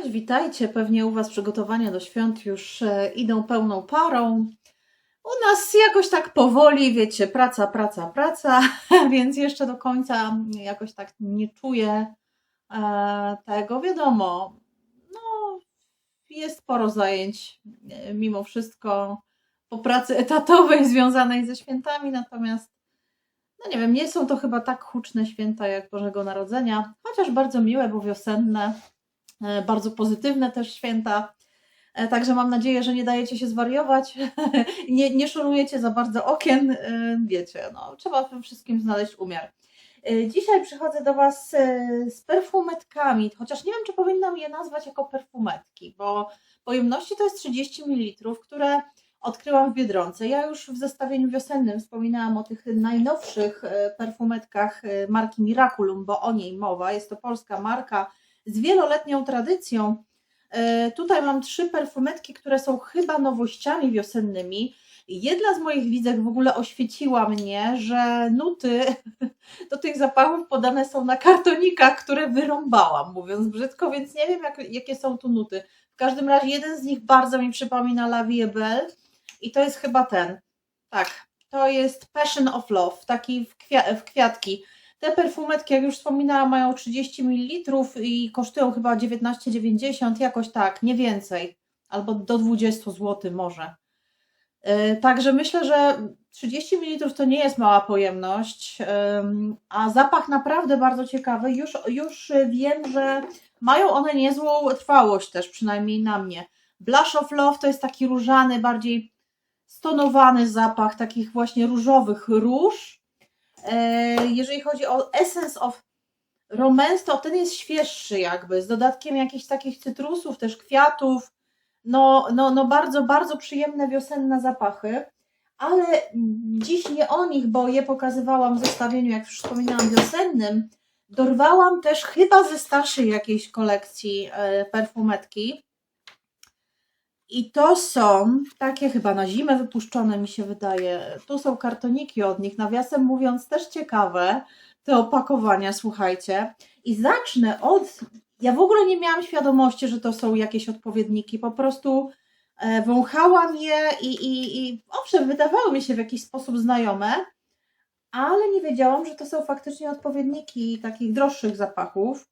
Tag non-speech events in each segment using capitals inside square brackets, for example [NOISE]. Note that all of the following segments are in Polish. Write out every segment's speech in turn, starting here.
Cześć, witajcie. Pewnie u Was przygotowania do świąt już e, idą pełną parą. U nas jakoś tak powoli, wiecie, praca, praca, praca, [LAUGHS] więc jeszcze do końca jakoś tak nie czuję e, tego. Wiadomo, no, jest sporo zajęć e, mimo wszystko po pracy etatowej związanej ze świętami, natomiast no nie wiem, nie są to chyba tak huczne święta jak Bożego Narodzenia, chociaż bardzo miłe, bo wiosenne, bardzo pozytywne też święta. E, Także mam nadzieję, że nie dajecie się zwariować, [LAUGHS] nie, nie szorujecie za bardzo okien, e, wiecie, no, trzeba w tym wszystkim znaleźć umiar. E, Dzisiaj przychodzę do Was e, z perfumetkami, chociaż nie wiem, czy powinnam je nazwać jako perfumetki, bo pojemności to jest 30 ml, które odkryłam w Biedronce. Ja już w zestawieniu wiosennym wspominałam o tych najnowszych e, perfumetkach e, marki Miraculum, bo o niej mowa. Jest to polska marka z wieloletnią tradycją. E, Tutaj mam trzy perfumetki, które są chyba nowościami wiosennymi. Jedna z moich widzek w ogóle oświeciła mnie, że nuty [LAUGHS] do tych zapachów podane są na kartonikach, które wyrąbałam, mówiąc brzydko, więc nie wiem, jak, jakie są tu nuty. W każdym razie jeden z nich bardzo mi przypomina La Vie Belle i to jest chyba ten. Tak, to jest Passion of Love, taki w, w kwiatki. Te perfumetki, jak już wspominałam, mają 30 ml i kosztują chyba 19,90, jakoś tak, nie więcej. Albo do 20 zł może. Yy, Także myślę, że 30 ml to nie jest mała pojemność, a zapach naprawdę bardzo ciekawy. Już, już wiem, że mają one niezłą trwałość też, przynajmniej na mnie. Blush of Love to jest taki różany, bardziej stonowany zapach takich właśnie różowych róż. E, Jeżeli chodzi o Essence of Romance, to ten jest świeższy jakby, z dodatkiem jakichś takich cytrusów, też kwiatów. No, no, no bardzo, bardzo przyjemne wiosenne zapachy. Ale dziś nie o nich, bo je pokazywałam w zestawieniu, jak już wspominałam, wiosennym. Dorwałam też chyba ze starszej jakiejś kolekcji e, perfumetki. I to są takie chyba na zimę wypuszczone, mi się wydaje. Tu są kartoniki od nich, nawiasem mówiąc, też ciekawe te opakowania, słuchajcie. I zacznę od. Ja w ogóle nie miałam świadomości, że to są jakieś odpowiedniki. Po prostu e, wąchałam je i, i, i owszem, wydawały mi się w jakiś sposób znajome, ale nie wiedziałam, że to są faktycznie odpowiedniki takich droższych zapachów.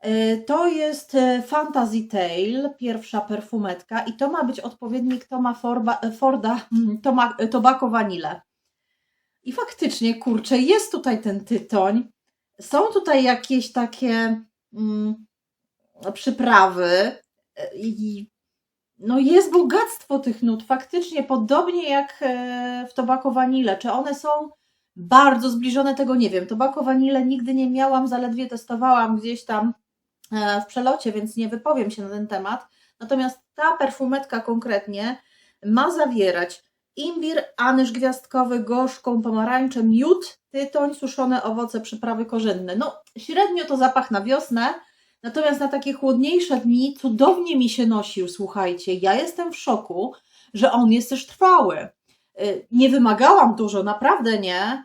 E, To jest e, Fantasy Tale, pierwsza perfumetka i to ma być odpowiednik Toma Forba, e, Forda, mm, Toma, Tobacco Vanille. I faktycznie, kurczę, jest tutaj ten tytoń. Są tutaj jakieś takie mm, przyprawy i no jest bogactwo tych nut, faktycznie podobnie jak w Tobacco Vanille. Czy one są bardzo zbliżone, tego nie wiem. Tobacco Vanille nigdy nie miałam, zaledwie testowałam gdzieś tam w przelocie, więc nie wypowiem się na ten temat. Natomiast ta perfumetka konkretnie ma zawierać imbir, anyż gwiazdkowy, gorzką, pomarańczę, miód, tytoń, suszone owoce, przyprawy korzenne. No, średnio to zapach na wiosnę, natomiast na takie chłodniejsze dni cudownie mi się nosił, słuchajcie. Ja jestem w szoku, że on jest też trwały. Y, Nie wymagałam dużo, naprawdę nie,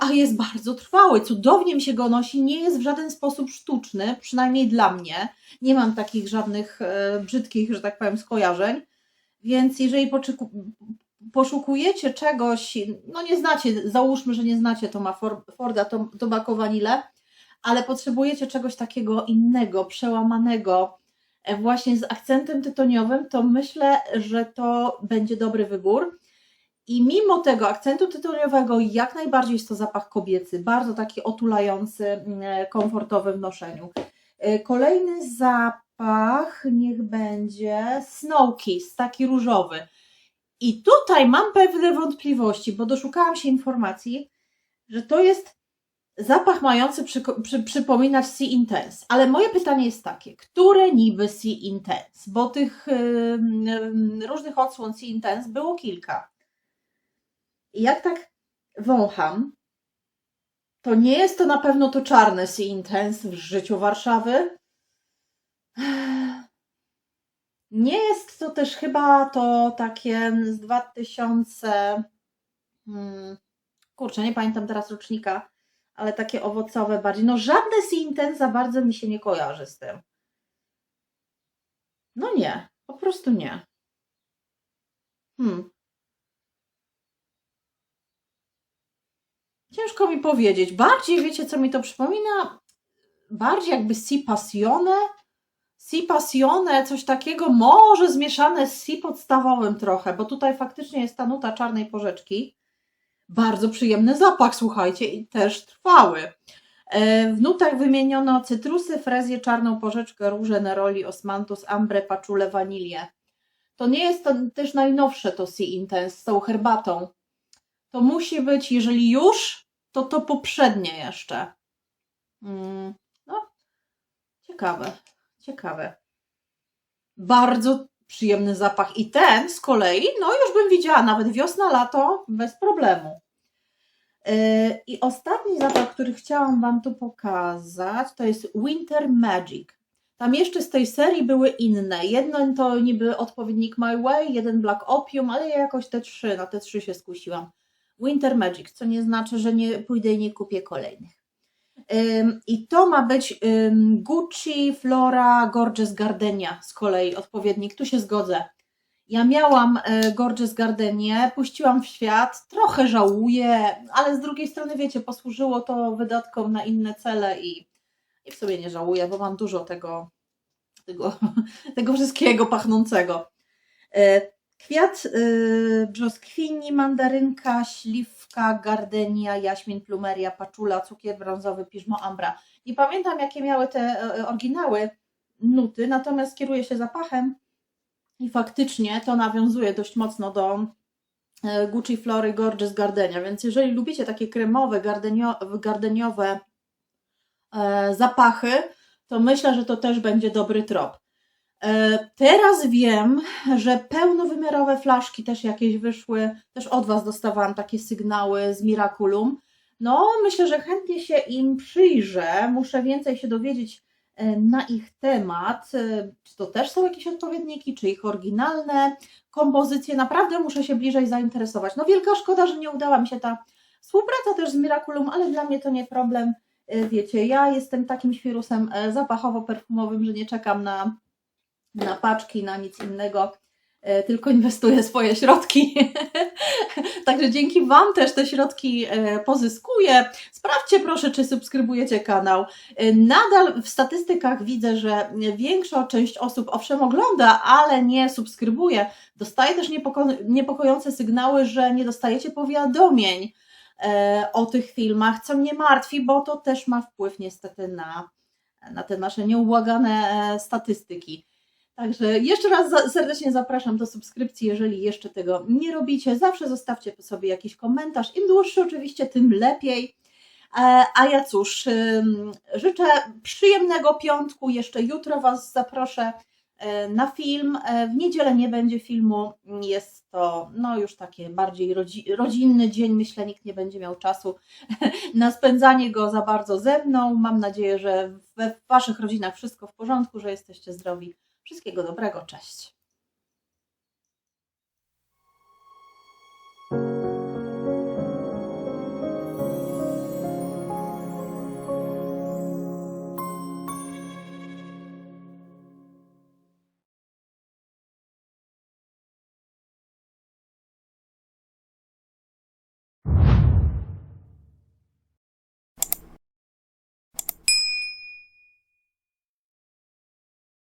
a jest bardzo trwały. Cudownie mi się go nosi, nie jest w żaden sposób sztuczny, przynajmniej dla mnie. Nie mam takich żadnych e, brzydkich, że tak powiem, skojarzeń. Więc jeżeli poszukujecie czegoś, no nie znacie, załóżmy, że nie znacie Toma For- Forda, Tobacco Vanille, ale potrzebujecie czegoś takiego innego, przełamanego, e, właśnie z akcentem tytoniowym, to myślę, że to będzie dobry wybór. I mimo tego akcentu tytoniowego, jak najbardziej jest to zapach kobiecy, bardzo taki otulający, mm, komfortowy w noszeniu. E, Kolejny zapach niech będzie Snow Kiss, taki różowy. I tutaj mam pewne wątpliwości, bo doszukałam się informacji, że to jest zapach mający przyko- przy, przypominać Sea Intense. Ale moje pytanie jest takie, które niby Sea Intense? Bo tych ym, różnych odsłon Sea Intense było kilka. I jak tak wącham, to nie jest to na pewno to czarne Sea Intense w życiu Warszawy. [SIGHS] Nie jest to też chyba to takie z 2000. Hmm, kurczę, nie pamiętam teraz rocznika, ale takie owocowe bardziej. No żadne Sea Intense za bardzo mi się nie kojarzy z tym. No nie, po prostu nie. Hmm. Ciężko mi powiedzieć. Bardziej, wiecie, co mi to przypomina? Bardziej jakby si passione. Si passione, coś takiego, może zmieszane z si podstawowym trochę, bo tutaj faktycznie jest ta nuta czarnej porzeczki. Bardzo przyjemny zapach, słuchajcie, i też trwały. E, W nutach wymieniono cytrusy, frezję, czarną porzeczkę, róże, neroli, osmantus, ambre, paczule, wanilię. To nie jest to też najnowsze to Sea Intense z tą herbatą. To musi być, jeżeli już, to to poprzednie jeszcze. Mm, no, ciekawe, ciekawe. Bardzo przyjemny zapach. I ten z kolei, no już bym widziała, nawet wiosna, lato, bez problemu. Yy, I ostatni zapach, który chciałam Wam tu pokazać, to jest Winter Magic. Tam jeszcze z tej serii były inne. Jeden to niby odpowiednik My Way, jeden Black Opium, ale ja jakoś te trzy, na te trzy się skusiłam. Winter Magic, co nie znaczy, że nie pójdę i nie kupię kolejnych. I to ma być Gucci Flora Gorgeous Gardenia z kolei odpowiednik. Tu się zgodzę. Ja miałam e, Gorgeous Gardenie, puściłam w świat, trochę żałuję, ale z drugiej strony, wiecie, posłużyło to wydatkom na inne cele i, i w sobie nie żałuję, bo mam dużo tego, tego, [LAUGHS] tego wszystkiego pachnącego. E, Kwiat y, brzoskwini, mandarynka, śliwka, gardenia, jaśmin, plumeria, paczula, cukier brązowy, piżmo, ambra. Nie pamiętam, jakie miały te e, oryginały nuty, natomiast kieruję się zapachem i faktycznie to nawiązuje dość mocno do e, Gucci Flory Gorgeous Gardenia, więc jeżeli lubicie takie kremowe, gardenio, gardeniowe e, zapachy, to myślę, że to też będzie dobry trop. E, Teraz wiem, że pełnowymiarowe flaszki też jakieś wyszły, też od Was dostawałam takie sygnały z Miraculum. No, myślę, że chętnie się im przyjrzę. Muszę więcej się dowiedzieć e, na ich temat. E, Czy to też są jakieś odpowiedniki, czy ich oryginalne kompozycje. Naprawdę muszę się bliżej zainteresować. No, wielka szkoda, że nie udała mi się ta współpraca też z Miraculum, ale dla mnie to nie problem. Wiecie, ja jestem takim świrusem zapachowo-perfumowym, że nie czekam na na paczki, na nic innego, e, tylko inwestuję swoje środki. [LAUGHS] Także dzięki Wam też te środki e, pozyskuję. Sprawdźcie proszę, czy subskrybujecie kanał. E, Nadal w statystykach widzę, że większa część osób owszem ogląda, ale nie subskrybuje. Dostaję też niepoko- niepokojące sygnały, że nie dostajecie powiadomień o tych filmach, co mnie martwi, bo to też ma wpływ niestety na, na te nasze nieubłagane statystyki. Także jeszcze raz serdecznie zapraszam do subskrypcji, jeżeli jeszcze tego nie robicie. Zawsze zostawcie sobie jakiś komentarz. Im dłuższy oczywiście, tym lepiej. E, A ja cóż, życzę przyjemnego piątku. Jeszcze jutro Was zaproszę e, na film. E, W niedzielę nie będzie filmu. Jest to no już takie bardziej rodzi- rodzinny dzień. Myślę, nikt nie będzie miał czasu [LAUGHS] na spędzanie go za bardzo ze mną. Mam nadzieję, że we Waszych rodzinach wszystko w porządku, że jesteście zdrowi. Wszystkiego dobrego, cześć.